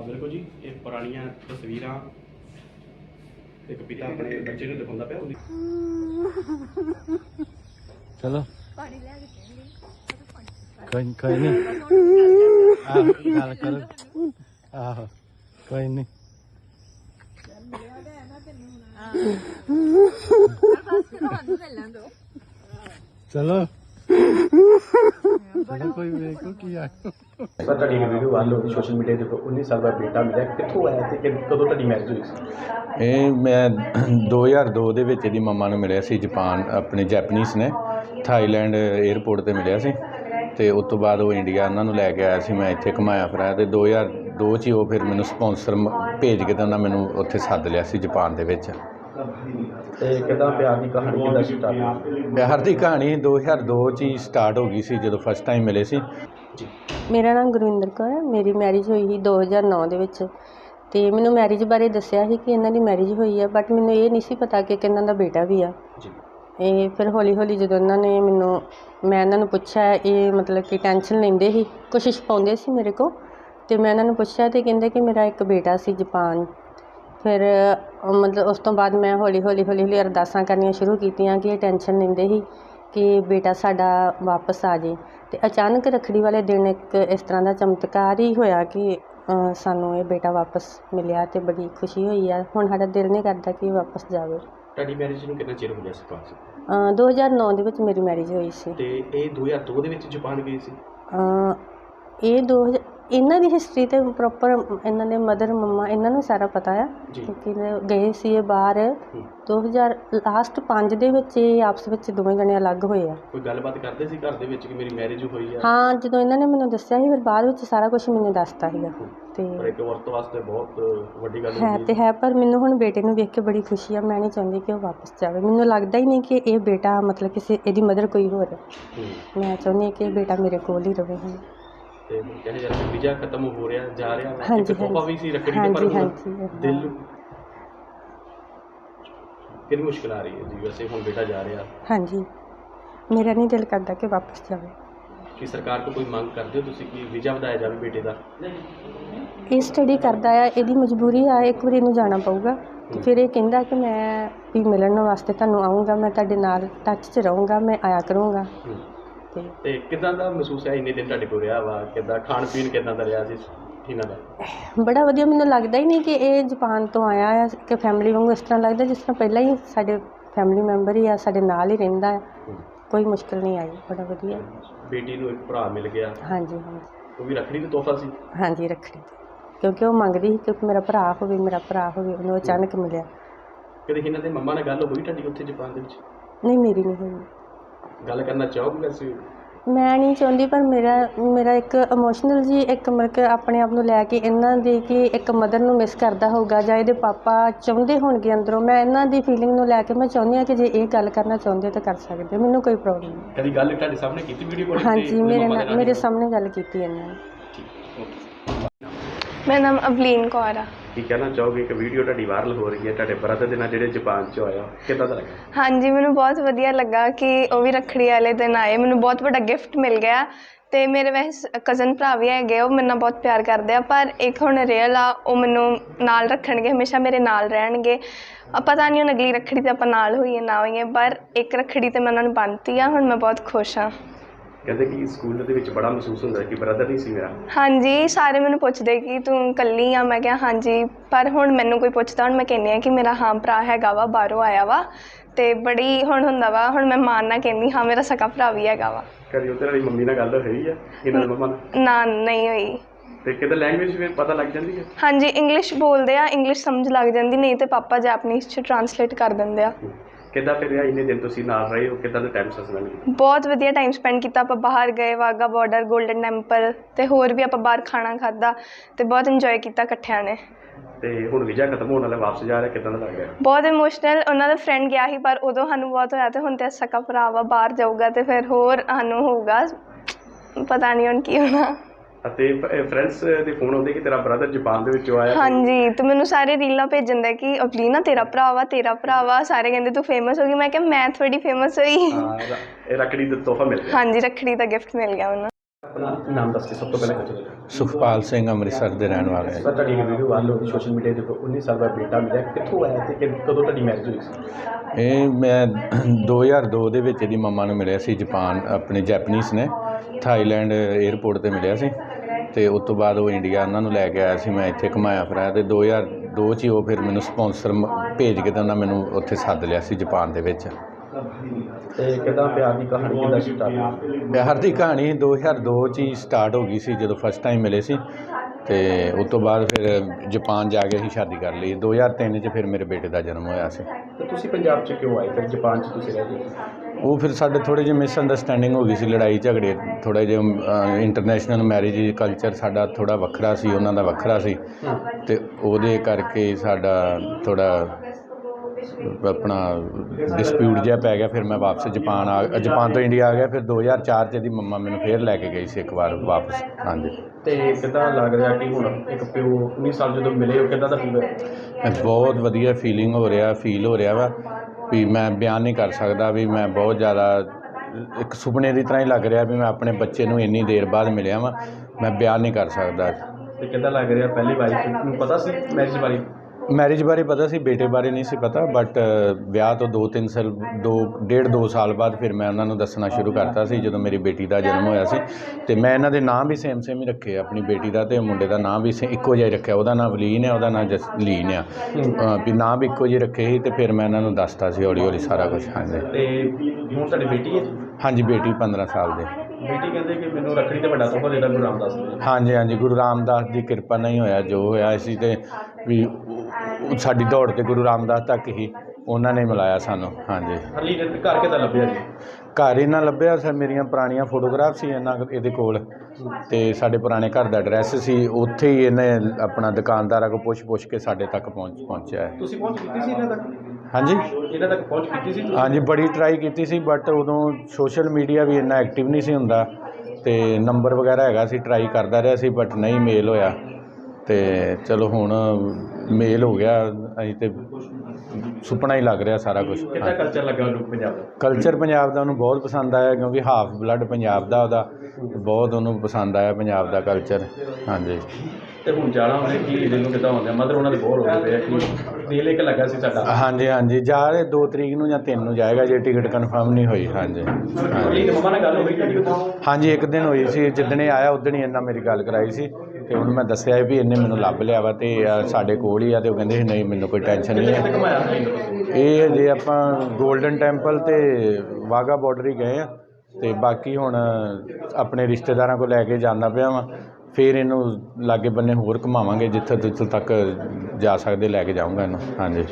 ਆ ਬਿਲਕੁਲ ਜੀ। ਇਹ ਪੁਰਾਣੀਆਂ ਤਸਵੀਰਾਂ ਇੱਕ ਪਿਤਾ ਆਪਣੇ ਬੱਚੇ ਨੂੰ ਦਿਖਾਉਂਦਾ ਪਿਆ। ਉਹਦੀ ਚਲੋ ਕੋਈ ਕੋਈ ਨਹੀਂ ਆਹ ਗੱਲ ਕਰ। ਆਹੋ ਕੋਈ ਨਹੀਂ ਚਲੋ। ਚਲੋ ਕੋਈ ਵੇਖੋ ਕੀ ਆ ਸਰ, ਤੁਹਾਡੀ ਵੀਡੀਓ ਵਾਲ ਲੋਕ ਸੋਸ਼ਲ ਮੀਡੀਆ ਤੇ 19 ਸਾਲ ਦਾ ਬੇਟਾ ਮਿਲਿਆ। ਕਿੱਥੋਂ ਆਇਆ ਤੇ ਕਿ- ਕਦੋਂ ਤੁਹਾਡੀ ਮੈਰਿਜ ਹੋਈ ਸੀ? ਇਹ ਮੈਂ 2002 ਦੇ ਵਿੱਚ ਇਹਦੀ ਮੰਮਾ ਨੂੰ ਮਿਲਿਆ ਸੀ, ਜਾਪਾਨ, ਆਪਣੇ ਜੈਪਨੀਜ਼ ਨੇ, ਥਾਈਲੈਂਡ 에ਅਰਪੋਰਟ ਤੇ ਮਿਲਿਆ ਸੀ। ਤੇ ਉਸ ਤੋਂ ਬਾਅਦ ਉਹ ਇੰਡੀਆ ਉਹਨਾਂ ਨੂੰ ਲੈ ਕੇ ਆਇਆ ਸੀ, ਮੈਂ ਇੱਥੇ ਘੁਮਾਇਆ ਫਿਰਾਇਆ ਤੇ 2002 ਚ ਹੀ ਉਹ ਫਿਰ ਮੈਨੂੰ ਸਪਾਂਸਰ ਭੇਜ ਕੇ ਤੇ ਉਹਨਾਂ ਮੈਨੂੰ ਉੱਥੇ ਸੱਦ ਲਿਆ ਸੀ ਜਾਪਾਨ ਦੇ ਵਿੱਚ। ਤੇ ਕਿਦਾਂ ਪਿਆਰ ਦੀ ਕਹਾਣੀ ਕਿਦਾਂ ਸਟਾਰਟ ਹੋਈ? ਪਿਆਰ ਦੀ ਕਹਾਣੀ 2002 ਚ ਹੀ ਸਟਾਰਟ ਹੋ ਗਈ ਸੀ ਜਦੋਂ ਫਸਟ ਟਾਈਮ ਮਿਲੇ ਸੀ। ਜੀ। ਮੇਰਾ ਨਾਮ ਗੁਰਵਿੰਦਰ ਕੌਰ ਹੈ। ਮੇਰੀ ਮੈਰਿਜ ਹੋਈ ਸੀ 2009 ਦੇ ਵਿੱਚ। ਤੇ ਮੈਨੂੰ ਮੈਰਿਜ ਬਾਰੇ ਦੱਸਿਆ ਸੀ ਕਿ ਇਹਨਾਂ ਦੀ ਮੈਰਿਜ ਹੋਈ ਹੈ ਬਟ ਮੈਨੂੰ ਇਹ ਨਹੀਂ ਸੀ ਪਤਾ ਕਿ ਇਹਨਾਂ ਦਾ ਬੇਟਾ ਵੀ ਆ। ਜੀ। ਇਹ ਫਿਰ ਹੌਲੀ ਹੌਲੀ ਜਦੋਂ ਇਹਨਾਂ ਨੇ ਮੈਨੂੰ ਮੈਂ ਇਹਨਾਂ ਨੂੰ ਪੁੱਛਿਆ ਇਹ ਮਤਲਬ ਕਿ ਟੈਨਸ਼ਨ ਲੈਂਦੇ ਸੀ ਕੋਸ਼ਿਸ਼ ਪਾਉਂਦੇ ਸੀ ਮੇਰੇ ਕੋ ਤੇ ਮੈਂ ਇਹਨਾਂ ਨੂੰ ਪੁੱਛਿਆ ਤੇ ਕਹਿੰਦੇ ਕਿ ਮੇਰਾ ਇੱਕ ਬੇਟਾ ਸੀ ਜਾਪਾਨ। ਫਿਰ ਮਤਲਬ ਉਸ ਤੋਂ ਬਾਅਦ ਮੈਂ ਹੌਲੀ ਹੌਲੀ ਹੌਲੀ ਹੌਲੀ ਅਰਦਾਸਾਂ ਕਰਨੀਆਂ ਸ਼ੁਰੂ ਕੀਤੀਆਂ ਕਿ ਇਹ ਟੈਨਸ਼ਨ ਲੈਂਦੇ ਸੀ ਕਿ ਬੇਟਾ ਸਾਡਾ ਵਾਪਸ ਆ ਜੇ। ਤੇ ਅਚਾਨਕ ਰੱਖੜੀ ਵਾਲੇ ਦਿਨ ਇੱਕ ਇਸ ਤਰ੍ਹਾਂ ਦਾ ਚਮਤਕਾਰ ਹੀ ਹੋਇਆ ਕਿ ਸਾਨੂੰ ਇਹ ਬੇਟਾ ਵਾਪਸ ਮਿਲਿਆ ਤੇ ਬੜੀ ਖੁਸ਼ੀ ਹੋਈ ਆ। ਹੁਣ ਸਾਡਾ ਦਿਲ ਨਹੀਂ ਕਰਦਾ ਕਿ ਇਹ ਵਾਪਸ ਜਾਵੇ। ਤੁਹਾਡੀ ਮੈਰਿਜ ਨੂੰ ਕਿੰਨਾ ਚਿਰ ਹੋ ਗਿਆ ਸੀ ਪਾਸ ਅਹ 2009 ਦੇ ਵਿੱਚ ਮੇਰੀ ਮੈਰਿਜ ਹੋਈ ਸੀ। ਤੇ ਇਹ 2002 ਦੇ ਵਿੱਚ ਜਾਪਾਨ ਗਏ ਸੀ? ਅਹ ਇਹ 2000 ਇਹਨਾਂ ਦੀ ਹਿਸਟਰੀ ਤੇ ਪ੍ਰੋਪਰ ਇਹਨਾਂ ਦੇ ਮਦਰ ਮੰਮਾ ਇਹਨਾਂ ਨੂੰ ਸਾਰਾ ਪਤਾ ਆ ਜੀ। ਕਿ ਗਏ ਸੀ ਇਹ ਬਾਹਰ 2000 ਲਾਸਟ 5 ਦੇ ਵਿੱਚ ਇਹ ਆਪਸ ਵਿੱਚ ਦੋਵੇਂ ਜਣੇ ਅਲੱਗ ਹੋਏ ਆ। ਕੋਈ ਗੱਲਬਾਤ ਕਰਦੇ ਸੀ ਘਰ ਦੇ ਵਿੱਚ ਕਿ ਮੇਰੀ ਮੈਰਿਜ ਹੋਈ ਆ? ਹਾਂ ਜਦੋਂ ਇਹਨਾਂ ਨੇ ਮੈਨੂੰ ਦੱਸਿਆ ਸੀ ਫਿਰ ਬਾਅਦ ਵਿੱਚ ਸਾਰਾ ਕੁਝ ਮੈਨੂੰ ਦੱਸਤਾ ਸੀਗਾ। ਤੇ ਪਰ ਇੱਕ ਔਰਤ ਵਾਸਤੇ ਬਹੁਤ ਵੱਡੀ ਗੱਲ ਹੈ ਤੇ ਹੈ ਪਰ ਮੈਨੂੰ ਹੁਣ ਬੇਟੇ ਨੂੰ ਵੇਖ ਕੇ ਬੜੀ ਖੁਸ਼ੀ ਆ ਮੈਂ ਨਹੀਂ ਚਾਹੁੰਦੀ ਕਿ ਉਹ ਵਾਪਸ ਜਾਵੇ। ਮੈਨੂੰ ਲੱਗਦਾ ਹੀ ਨਹੀਂ ਕਿ ਇਹ ਬੇਟਾ ਮਤਲਬ ਕਿਸੇ ਇਹਦੀ ਮਦਰ ਕੋਈ ਹੋਰ ਹੈ ਹੂੰ। ਮੈਂ ਚਾਹੁੰਦੀ ਹਾਂ ਕਿ ਇਹ ਬੇਟਾ ਮੇਰੇ ਕੋਲ ਹੀ ਰਹੇ ਹੁਣ। ਤੇ ਕਹਿੰਦੇ ਜਦ ਵੀਜ਼ਾ ਖਤਮ ਹੋ ਰਿਹਾ ਜਾ ਰਿਹਾ ਵਾ ਹਾਂਜੀ, ਇੱਕ ਤੋਹਫਾ ਵੀ ਸੀ ਰੱਖੜੀ ਤੇ ਹਾਂਜੀ, ਪਰ ਹੁਣ ਹਾਂਜੀ, ਹਾਂ। ਦਿਲ ਨੂੰ ਕਿੰਨੀ ਮੁਸ਼ਕਿਲ ਆ ਰਹੀ ਹੈ ਜੀ ਵੈਸੇ ਹੁਣ ਬੇਟਾ ਜਾ ਰਿਹਾ। ਹਾਂਜੀ। ਮੇਰਾ ਨਹੀਂ ਦਿਲ ਕਰਦਾ ਕਿ ਵਾਪਸ ਜਾਵੇ। ਕਿ ਸਰਕਾਰ ਕੋਲ ਕੋਈ ਮੰਗ ਕਰਦੇ ਹੋ ਤੁਸੀਂ ਕਿ ਵੀਜ਼ਾ ਵਧਾਇਆ ਜਾਵੇ ਬੇਟੇ ਦਾ? ਇਹ ਸਟੱਡੀ ਕਰਦਾ ਆ ਇਹਦੀ ਮਜਬੂਰੀ ਆ ਇੱਕ ਵਾਰੀ ਇਹਨੂੰ ਜਾਣਾ ਪਊਗਾ। ਤੇ ਫਿਰ ਇਹ ਕਹਿੰਦਾ ਕਿ ਮੈਂ ਵੀ ਮਿਲਣ ਵਾਸਤੇ ਤੁਹਾਨੂੰ ਆਉਂਗਾ ਮੈਂ ਤੁਹਾਡੇ ਨਾਲ ਟੱਚ 'ਚ ਰਹੂੰਗਾ ਮੈਂ ਆਇਆ ਕਰੂੰਗਾ। ਤੇ ਤੇ ਕਿਦਾਂ ਦਾ ਮਹਿਸੂਸ ਹੈ ਇੰਨੇ ਦਿਨ ਤੁਹਾਡੇ ਕੋਲ ਰਿਹਾ ਵਾ ਕਿਦਾਂ ਖਾਣ ਪੀਣ ਕਿਦਾਂ ਦਾ ਰਿਹਾ ਸੀ ਇਹਨਾਂ ਦਾ? ਬੜਾ ਵਧੀਆ ਮੈਨੂੰ ਲੱਗਦਾ ਹੀ ਨਹੀਂ ਕਿ ਇਹ ਜਾਪਾਨ ਤੋਂ ਆਇਆ ਆ ਕਿ ਫੈਮਿਲੀ ਵਾਂਗੂ ਇਸ ਤਰ੍ਹਾਂ ਲੱਗਦਾ ਜਿਸ ਤਰ੍ਹਾਂ ਪਹਿਲਾਂ ਹੀ ਸਾਡੇ ਫੈਮਿਲੀ ਮੈਂਬਰ ਹੀ ਆ ਸਾਡੇ ਨਾਲ ਹੀ ਰਹਿੰਦਾ ਹੂੰ। ਕੋਈ ਮੁਸ਼ਕਲ ਨਹੀਂ ਆਈ ਬੜਾ ਵਧੀਆ। ਬੇਟੀ ਨੂੰ ਇੱਕ ਭਰਾ ਮਿਲ ਗਿਆ। ਹਾਂਜੀ ਹਾਂਜੀ। ਉਹ ਵੀ ਰੱਖੜੀ ਦਾ ਤੋਹਫਾ ਸੀ? ਹਾਂਜੀ ਰੱਖੜੀ। ਕਿਉਂਕਿ ਉਹ ਮੰਗਦੀ ਸੀ ਕਿ ਮੇਰਾ ਭਰਾ ਹੋਵੇ ਮੇਰਾ ਭਰਾ ਹੋਵੇ ਉਹਨੂੰ ਅਚਾਨਕ ਮਿਲਿਆ। ਕਦੇ ਇਹਨਾਂ ਦੇ ਮੰਮਾ ਨਾਲ ਗੱਲ ਹੋਈ ਤੁਹਾਡੀ ਉੱਥੇ ਜਾਪਾਨ ਦੇ ਵਿੱਚ? ਨਹੀਂ ਮੇਰੀ ਨਹੀਂ ਹੋਈ। ਗੱਲ ਕਰਨਾ ਚਾਹੋਗੇ ਵੈਸੇ? ਮੈਂ ਨਹੀਂ ਚਾਹੁੰਦੀ ਪਰ ਮੇਰਾ ਮੇਰਾ ਇੱਕ ਇਮੋਸ਼ਨਲ ਜੀ ਇੱਕ ਮਤਲਬ ਕਿ ਆਪਣੇ ਆਪ ਨੂੰ ਲੈ ਕੇ ਇਹਨਾਂ ਦੀ ਕਿ ਇੱਕ ਮਦਰ ਨੂੰ ਮਿਸ ਕਰਦਾ ਹੋਊਗਾ ਜਾਂ ਇਹਦੇ ਪਾਪਾ ਚਾਹੁੰਦੇ ਹੋਣਗੇ ਅੰਦਰੋਂ ਮੈਂ ਇਹਨਾਂ ਦੀ ਫੀਲਿੰਗ ਨੂੰ ਲੈ ਕੇ ਮੈਂ ਚਾਹੁੰਦੀ ਹਾਂ ਕਿ ਜੇ ਇਹ ਗੱਲ ਕਰਨਾ ਚਾਹੁੰਦੇ ਤਾਂ ਕਰ ਸਕਦੇ ਹੋ, ਮੈਨੂੰ ਕੋਈ ਪ੍ਰੋਬਲਮ ਨਹੀਂ। ਕਦੀ ਗੱਲ ਤੁਹਾਡੇ ਸਾਹਮਣੇ ਕੀਤੀ ਵੀਡੀਓ ਕਾਲ ਹਾਂਜੀ ਮੇਰੇ ਨਾਲ ਮੇਰੇ ਸਾਹਮਣੇ ਗੱਲ ਕੀਤੀ ਇਹਨਾਂ ਨੇ। ਮੇਰਾ ਨਾਮ ਅਵਲੀਨ ਕੌਰ ਆ। ਕੀ ਕਹਿਣਾ ਚਾਹੋਗੇ ਕਿ ਵੀਡੀਓ ਤੁਹਾਡੀ ਵਾਇਰਲ ਹੋ ਰਹੀ ਹੈ, ਤੁਹਾਡੇ ਬ੍ਰਦਰ ਦੇ ਨਾਲ ਜਿਹੜੇ ਜਾਪਾਨ ਚ ਆਇਆ ਕਿੱਦਾਂ ਦਾ ਲੱਗਾ? ਹਾਂਜੀ, ਮੈਨੂੰ ਬਹੁਤ ਵਧੀਆ ਲੱਗਾ ਕਿ ਉਹ ਵੀ ਰੱਖੜੀ ਵਾਲੇ ਦਿਨ ਆਏ। ਮੈਨੂੰ ਬਹੁਤ ਵੱਡਾ ਗਿਫਟ ਮਿਲ ਗਿਆ ਤੇ ਮੇਰੇ ਵੈਸੇ ਕਜ਼ਨ ਭਰਾ ਵੀ ਹੈਗੇ ਉਹ ਮੇਰੇ ਨਾਲ ਬਹੁਤ ਪਿਆਰ ਕਰਦੇ ਆ, ਪਰ ਇੱਕ ਹੁਣ ਰੀਅਲ ਆ, ਉਹ ਮੈਨੂੰ ਨਾਲ ਰੱਖਣਗੇ, ਹਮੇਸ਼ਾ ਮੇਰੇ ਨਾਲ ਰਹਿਣਗੇ। ਆ ਪਤਾ ਨਹੀਂ ਹੁਣ ਅਗਲੀ ਰੱਖੜੀ ਤੇ ਆਪਾਂ ਨਾਲ ਹੋਈਏ, ਨਾ ਹੋਈਏ, ਪਰ ਇੱਕ ਰੱਖੜੀ ਤੇ ਮੈਂ ਉਹਨਾਂ ਨੂੰ ਬੰਨ੍ਹਤੀ ਆ, ਹੁਣ ਮੈਂ ਬਹੁਤ ਖੁਸ਼ ਹਾਂ ਕਹਿੰਦੇ ਕਿ ਸਕੂਲ ਦੇ ਵਿੱਚ ਬੜਾ ਮਹਿਸੂਸ ਹੁੰਦਾ ਕਿ ਬ੍ਰਦਰ ਨਹੀਂ ਸੀ ਮੇਰਾ। ਹਾਂਜੀ ਸਾਰੇ ਮੈਨੂੰ ਪੁੱਛਦੇ ਕਿ ਤੂੰ ਇਕੱਲੀ ਆ? ਮੈਂ ਕਿਹਾ ਹਾਂਜੀ ਪਰ ਹੁਣ ਮੈਨੂੰ ਕੋਈ ਪੁੱਛਦਾ ਹੁਣ ਮੈਂ ਕਹਿੰਦੀ ਆ ਕਿ ਮੇਰਾ ਹਾਂ ਭਰਾ ਹੈਗਾ ਵਾ ਬਾਹਰੋਂ ਆਇਆ ਵਾ ਤੇ ਬੜੀ ਹੁਣ ਹੁੰਦਾ ਵਾ ਹੁਣ ਮੈਂ ਮਾਨ ਨਾਲ ਕਹਿੰਦੀ ਹਾਂ ਮੇਰਾ ਸਕਾ ਭਰਾ ਵੀ ਹੈਗਾ ਵਾ। ਕਦੀ ਉਹਦੇ ਨਾਲ ਮੰਮੀ ਨਾਲ ਗੱਲ ਹੋਈ ਹੈ ਇਹਨਾਂ ਦੇ ਮੰਮਾ ਨਾਲ? ਨਾ ਨਹੀਂ ਹੋਈ। ਤੇ ਕਿਤੇ ਲੈਂਗੁਏਜ ਵੀ ਪਤਾ ਲੱਗ ਜਾਂਦੀ ਹੈ ਹਾਂਜੀ ਇੰਗਲਿਸ਼ ਬੋਲਦੇ ਆ ਇੰਗਲਿਸ਼ ਸਮਝ ਲੱਗ ਜਾਂਦੀ ਨਹੀਂ ਤੇ ਪਾਪਾ ਜਾਪਨੀਜ਼ ਚ ਟਰਾਂਸਲੇਟ ਕਰ ਦਿੰਦੇ ਆ। ਕਿੱਦਾਂ ਫਿਰ ਰਿਹਾ ਇੰਨੇ ਦਿਨ ਤੁਸੀਂ ਨਾਲ ਰਹੇ ਹੋ? ਕਿੱਦਾਂ ਦਾ ਟਾਈਮ ਸਸਪੈਂਡ ਕੀਤਾ ਬਹੁਤ ਵਧੀਆ ਟਾਈਮ ਸਪੈਂਡ ਕੀਤਾ ਆਪਾਂ ਬਾਹਰ ਗਏ ਵਾਗਾ ਬਾਰਡਰ 골ਡਨ ਟੈਂਪਲ ਤੇ ਹੋਰ ਵੀ ਆਪਾਂ ਬਾਹਰ ਖਾਣਾ ਖਾਦਾ ਤੇ ਬਹੁਤ ਇੰਜੋਏ ਕੀਤਾ ਇਕੱਠਿਆਂ ਨੇ। ਤੇ ਹੁਣ ਵੀਜ਼ਾ ਖਤਮ ਹੋਣ ਵਾਲਾ ਵਾਪਸ ਜਾ ਰਿਹਾ ਕਿੱਦਾਂ ਦਾ ਲੱਗ ਰਿਹਾ? ਬਹੁਤ ਇਮੋਸ਼ਨਲ ਉਹਨਾਂ ਦਾ ਫਰੈਂਡ ਗਿਆ ਸੀ ਪਰ ਉਦੋਂ ਸਾਨੂੰ ਬਹੁਤ ਹੋਇਆ ਤੇ ਹੁਣ ਤੇ ਸਕਾ ਭਰਾ ਵਾ ਬਾਹਰ ਜਾਊਗਾ ਤੇ ਫਿਰ ਹੋਰ ਸਾਨੂੰ ਹੋਊਗਾ ਪਤਾ ਨਹੀਂ ਹੁਣ ਕੀ ਹੋਣਾ। ਅਤੇ ਫਰੈਂਡਸ ਦੇ ਫੋਨ ਆਉਂਦੇ ਕਿ ਤੇਰਾ ਬ੍ਰਦਰ ਜਾਪਾਨ ਦੇ ਵਿੱਚੋਂ ਆਇਆ। ਹਾਂਜੀ ਤੇ ਮੈਨੂੰ ਸਾਰੇ ਰੀਲਾਂ ਭੇਜਣ ਦੇ ਕਿ ਅਵਲੀਨਾ ਤੇਰਾ ਭਰਾ ਵਾ ਤੇਰਾ ਭਰਾ ਵਾ। ਸਾਰੇ ਕਹਿੰਦੇ ਤੂੰ ਫੇਮਸ ਹੋ ਗਈ। ਮੈਂ ਕਿਹਾ ਮੈਂ ਥੋੜੀ ਫੇਮਸ ਹੋਈ। ਹਾਂ, ਇਹ ਰੱਖੜੀ ਦਾ ਤੋਹਫਾ ਮਿਲ ਗਿਆ। ਹਾਂਜੀ ਰੱਖੜੀ ਦਾ ਗਿਫਟ ਮਿਲ ਗਿਆ ਮੈਨੂੰ ਆਪਣਾ ਨਾਮ ਦੱਸ ਕੇ ਸਭ ਤੋਂ ਪਹਿਲਾਂ ਦੇ ਸੁਖਪਾਲ ਸਿੰਘ ਅੰਮ੍ਰਿਤਸਰ ਦੇ ਰਹਿਣ ਵਾਲੇ ਹਾਂ ਸਰ ਤੁਹਾਡੀ ਵੀਡੀਓ ਰਹੀ ਸੋਸ਼ਲ ਮੀਡੀਆ ਦੇ ਉੱਪਰ। 19 ਸਾਲ ਦਾ ਬੇਟਾ ਮਿਲਿਆ। ਕਿੱਥੋਂ ਆਇਆ ਤੇ ਕਿ- ਕਦੋਂ ਤੁਹਾਡੀ ਮੈਰਿਜ ਹੋਈ ਸੀ? ਇਹ ਮੈਂ 2002 ਦੇ ਵਿੱਚ ਇਹਦੀ ਮੰਮਾ ਨੂੰ ਮਿਲਿਆ ਸੀ ਜਾਪਾਨ ਆਪਣੇ ਜੈਪਨੀਜ਼ ਨੇ। ਥਾਈਲੈਂਡ 에ਅਰਪੋਰਟ ਤੇ ਮਿਲਿਆ ਸੀ। ਤੇ ਉਸ ਤੋਂ ਬਾਅਦ ਉਹ ਇੰਡੀਆ ਉਹਨਾਂ ਨੂੰ ਲੈ ਕੇ ਆਇਆ ਸੀ ਮੈਂ ਇੱਥੇ ਘੁਮਾਇਆ ਫਿਰਾਇਆ ਤੇ 2002 ਚ ਉਹ ਫਿਰ ਮੈਨੂੰ ਸਪਾਂਸਰ ਭੇਜ ਕੇ ਤੇ ਉਹਨਾਂ ਮੈਨੂੰ ਉੱਥੇ ਸੱਦ ਲਿਆ ਸੀ ਜਾਪਾਨ ਦੇ ਵਿੱਚ। ਤੇ ਕਿਦਾਂ ਪਿਆਰ ਦੀ ਕਹਾਣੀ ਕਿਦਾਂ ਸਟਾਰਟ ਹੋਈ ਪਿਆਰ ਦੀ ਕਹਾਣੀ 2002 ਚ ਹੀ ਸਟਾਰਟ ਹੋ ਗਈ ਸੀ ਜਦੋਂ ਫਸਟ ਟਾਈਮ ਮਿਲੇ ਸੀ। ਤੇ ਉਸ ਤੋਂ ਬਾਅਦ ਫਿਰ ਜਾਪਾਨ ਜਾ ਕੇ ਹੀ ਸ਼ਾਦੀ ਕਰ ਲਈ। 2003 ਚ ਫਿਰ ਮੇਰੇ ਬੇਟੇ ਦਾ ਜਨਮ ਹੋਇਆ ਸੀ। ਤੇ ਤੁਸੀਂ ਪੰਜਾਬ 'ਚ ਕਿਉਂ ਆਏ? ਫਿਰ ਜਾਪਾਨ 'ਚ ਤੁਸੀਂ ਰਹਿ ਗਏ। ਉਹ ਫਿਰ ਸਾਡੇ ਥੋੜੇ ਜਿਹੇ ਮਿਸਅੰਡਰਸਟੈਂਡਿੰਗ ਹੋ ਗਈ ਸੀ ਲੜਾਈ ਝਗੜੇ ਥੋੜਾ ਜਿਹਾ ਇੰਟਰਨੈਸ਼ਨਲ ਮੈਰਿਜ ਕਲਚਰ ਸਾਡਾ ਥੋੜਾ ਵੱਖਰਾ ਸੀ ਉਹਨਾਂ ਦਾ ਵੱਖਰਾ ਸੀ। ਤੇ ਉਹਦੇ ਕਰਕੇ ਸਾਡਾ ਥੋੜਾ ਆਪਣਾ ਡਿਸਪਿਊਟ ਜਿਹਾ ਪੈ ਗਿਆ ਫਿਰ ਮੈਂ ਵਾਪਸ ਜਾਪਾਨ ਆ ਜਾਪਾਨ ਤੋਂ ਇੰਡੀਆ ਆ ਗਿਆ ਫਿਰ 2004 ਚ ਇਹਦੀ ਮੰਮਾ ਮੈਨੂੰ ਫੇਰ ਲੈ ਕੇ ਗਈ ਸੀ ਇੱਕ ਵਾਰ ਵਾਪਸ ਹਾਂਜੀ। ਤੇ ਕਿਦਾਂ ਲੱਗ ਰਿਹਾ ਕਿ ਹੁਣ ਇੱਕ ਪਿਓ 19 ਸਾਲ ਜਦੋਂ ਮਿਲੇ ਉਹ ਕਿਦਾਂ ਦਾ ਫੀਲ ਹੋਇਆ? ਬਹੁਤ ਵਧੀਆ ਫੀਲਿੰਗ ਹੋ ਰਿਹਾ ਫੀਲ ਹੋ ਰਿਹਾ ਵਾ ਵੀ ਮੈਂ ਬਿਆਨ ਨਹੀਂ ਕਰ ਸਕਦਾ ਵੀ ਮੈਂ ਬਹੁਤ ਜ਼ਿਆਦਾ ਇੱਕ ਸੁਪਨੇ ਦੀ ਤਰ੍ਹਾਂ ਹੀ ਲੱਗ ਰਿਹਾ ਵੀ ਮੈਂ ਆਪਣੇ ਬੱਚੇ ਨੂੰ ਇੰਨੀ ਦੇਰ ਬਾਅਦ ਮਿਲਿਆ ਵਾਂ ਮੈਂ ਬਿਆਨ ਨਹੀਂ ਕਰ ਸਕਦਾ। ਤੇ ਕਿਦਾਂ ਲੱਗ ਰਿਹਾ ਪਹਿਲੀ ਵਾਰੀ? ਨੂੰ ਪਤਾ ਸੀ ਮੈਰਿਜ ਬਾਰੇ? ਮੈਰਿਜ ਬਾਰੇ ਪਤਾ ਸੀ ਬੇਟੇ ਬਾਰੇ ਨਹੀਂ ਸੀ ਪਤਾ ਬਟ ਵਿਆਹ ਤੋਂ 2-3 ਸਾਲ ਦੋ ਡੇਢ ਦੋ ਸਾਲ ਬਾਅਦ ਫਿਰ ਮੈਂ ਉਹਨਾਂ ਨੂੰ ਦੱਸਣਾ ਸ਼ੁਰੂ ਕਰਤਾ ਸੀ ਜਦੋਂ ਮੇਰੀ ਬੇਟੀ ਦਾ ਜਨਮ ਹੋਇਆ ਸੀ। ਤੇ ਮੈਂ ਇਹਨਾਂ ਦੇ ਨਾਂ ਵੀ ਸੇਮ ਸੇਮ ਹੀ ਰੱਖੇ ਆਪਣੀ ਬੇਟੀ ਦਾ ਤੇ ਮੁੰਡੇ ਦਾ ਨਾਂ ਵੀ ਸੇ- ਇੱਕੋ ਜਿਹਾ ਹੀ ਰੱਖਿਆ ਉਹਦਾ ਨਾਂ ਵਲੀਨ ਹੈ ਉਹਦਾ ਨਾਂ ਜਸਲੀਨ ਆ। ਅ, ਵੀ ਨਾਂ ਵੀ ਇੱਕੋ ਜਿਹੇ ਰੱਖੇ ਸੀ ਤੇ ਫਿਰ ਮੈਂ ਇਹਨਾਂ ਨੂੰ ਦੱਸਤਾ ਸੀ ਹੌਲੀ ਹੌਲੀ ਸਾਰਾ ਕੁਝ ਹਾਂਜੀ। ਤੇ ਹੁਣ ਤੁਹਾਡੀ ਬੇਟੀ ਹੈ? ਹਾਂਜੀ ਬੇਟੀ 15 ਸਾਲ ਦੇ। ਬੇਟੀ ਕਹਿੰਦੇ ਕਿ ਮੈਨੂੰ ਰੱਖੜੀ ਤੇ ਵੱਡਾ ਤੋਹਫਾ ਦੇਦਾ ਗੁਰੂ ਰਾਮਦਾਸ ਨੇ। ਹਾਂਜੀ ਹਾਂਜੀ ਗੁਰੂ ਰਾਮਦਾਸ ਦੀ ਕਿਰਪਾ ਨਹੀਂ ਹੋਇਆ ਜੋ ਹੋਇਆ ਸੀ ਤੇ ਵੀ ਸਾਡੀ ਦੌੜ ਤੇ ਗੁਰੂ ਰਾਮਦਾਸ ਤੱਕ ਹੀ ਉਹਨਾਂ ਨੇ ਮਿਲਾਇਆ ਸਾਨੂੰ ਹਾਂਜੀ। ਹਰਲੀ ਨੇ ਘਰ ਕਿਦਾਂ ਲੱਭਿਆ ਜੀ? ਘਰ ਇਹਨਾਂ ਲੱਭਿਆ ਸਰ ਮੇਰੀਆਂ ਪੁਰਾਣੀਆਂ ਫੋਟੋਗ੍ਰਾਫ ਸੀ ਇਹਨਾਂ ਇਹਦੇ ਕੋਲ। ਤੇ ਸਾਡੇ ਪੁਰਾਣੇ ਘਰ ਦਾ ਐਡਰੈਸ ਸੀ ਉੱਥੇ ਹੀ ਇਹਨੇ ਆਪਣਾ ਦੁਕਾਨਦਾਰਾਂ ਕੋਲ ਪੁੱਛ ਪੁੱਛ ਕੇ ਸਾਡੇ ਤੱਕ ਪਹੁੰਚ ਪਹੁੰਚਿਆ ਹੈ। ਤੁਸੀਂ ਪਹੁੰਚ ਕੀਤੀ ਸੀ ਇਹਨਾਂ ਤੱਕ? ਹਾਂਜੀ। ਇਹਨਾਂ ਤੱਕ ਪਹੁੰਚ ਕੀਤੀ ਸੀ? ਹਾਂਜੀ ਬੜੀ ਟਰਾਈ ਕੀਤੀ ਸੀ ਬਟ ਉਦੋਂ ਸੋਸ਼ਲ ਮੀਡੀਆ ਵੀ ਇੰਨਾ ਐਕਟਿਵ ਨਹੀਂ ਸੀ ਹੁੰਦਾ ਤੇ ਨੰਬਰ ਵਗੈਰਾ ਹੈਗਾ ਸੀ ਟਰਾਈ ਕਰਦਾ ਰਿਹਾ ਸੀ ਬਟ ਨਹੀਂ ਮੇਲ ਹੋਇਆ। ਤੇ ਚਲੋ ਹੁਣ ਮੇਲ ਹੋ ਗਿਆ ਅਸੀਂ ਤੇ ਸੁਪਨਾ ਹੀ ਲੱਗ ਰਿਹਾ ਸਾਰਾ ਕੁਝ ਕਿੱਦਾਂ ਕਲਚਰ ਲੱਗਾ ਉਹਨੂੰ ਪੰਜਾਬ ਦਾ? ਕਲਚਰ ਪੰਜਾਬ ਦਾ ਉਹਨੂੰ ਬਹੁਤ ਪਸੰਦ ਆਇਆ ਕਿਉਂਕਿ ਹਾਫ ਬਲੱਡ ਪੰਜਾਬ ਦਾ ਉਹਦਾ। ਬਹੁਤ ਉਹਨੂੰ ਪਸੰਦ ਆਇਆ ਪੰਜਾਬ ਦਾ ਕਲਚਰ ਹਾਂਜੀ। ਤੇ ਹੁਣ ਜਾਣਾ ਉਹਨੇ ਕੀ ਦਿਲ ਨੂੰ ਕਿੱਦਾਂ ਹੁੰਦਾ ਮਦਰ ਉਹਨਾਂ ਦੇ ਬੋਰ ਹੋ ਗਏ ਕਿ ਦਿਲ ਇੱਕ ਲੱਗਾ ਸੀ ਸਾਡਾ। ਹਾਂਜੀ ਹਾਂਜੀ। ਜਾ ਰਹੇ 2 ਤਰੀਕ ਨੂੰ ਜਾਂ 3 ਨੂੰ ਜਾਏਗਾ ਜੇ ਟਿਕਟ ਕਨਫਰਮ ਨਹੀਂ ਹੋਈ। ਹਾਂਜੀ ਹਾਂਜੀ। ਮਮਾ ਨਾਲ ਗੱਲ ਹੋ ਗਈ ਤੁਹਾਡੀ ਹਾਂਜੀ ਇੱਕ ਦਿਨ ਹੋਈ ਸੀ। ਜਿੱਦਣ ਆਇਆ ਉਦਣ ਹੀ ਇਹਨਾਂ ਮੇਰੀ ਗੱਲ ਕਰਾਈ ਸੀ। ਤੇ ਉਹਨੂੰ ਮੈਂ ਦੱਸਿਆ ਵੀ ਇਹਨੇ ਮੈਨੂੰ ਲੱਭ ਲਿਆ ਵਾ ਤੇ ਆ ਸਾਡੇ ਕੋਲ ਹੀ ਆ ਤੇ ਉਹ ਕਹਿੰਦੇ ਸੀ, ਨਹੀਂ, ਮੈਨੂੰ ਕੋਈ ਟੈਨਸ਼ਨ ਨਹੀਂ ਹੈ। ਇਹ ਜੇ ਆਪਾਂ 골ਡਨ ਟੈਂਪਲ ਤੇ ਵਾਗਾ ਬਾਰਡਰ ਹੀ ਗਏ ਆ ਤੇ ਬਾਕੀ ਹੁਣ ਆਪਣੇ ਰਿਸ਼ਤੇਦਾਰਾਂ ਕੋਲ ਲੈ ਕੇ ਜਾਂਦਾ ਪਿਆ ਵਾ, ਫਿਰ ਇਹਨੂੰ ਲਾਗੇ ਬੰਨੇ ਹੋਰ ਘੁਮਾਵਾਂਗੇ ਜਿੱਥੇ ਜਿੱਥੇ ਤੱਕ ਜਾ ਸਕਦੇ, ਲੈ ਕੇ ਜਾਊਂਗਾ ਇਹਨੂੰ। ਹਾਂਜੀ।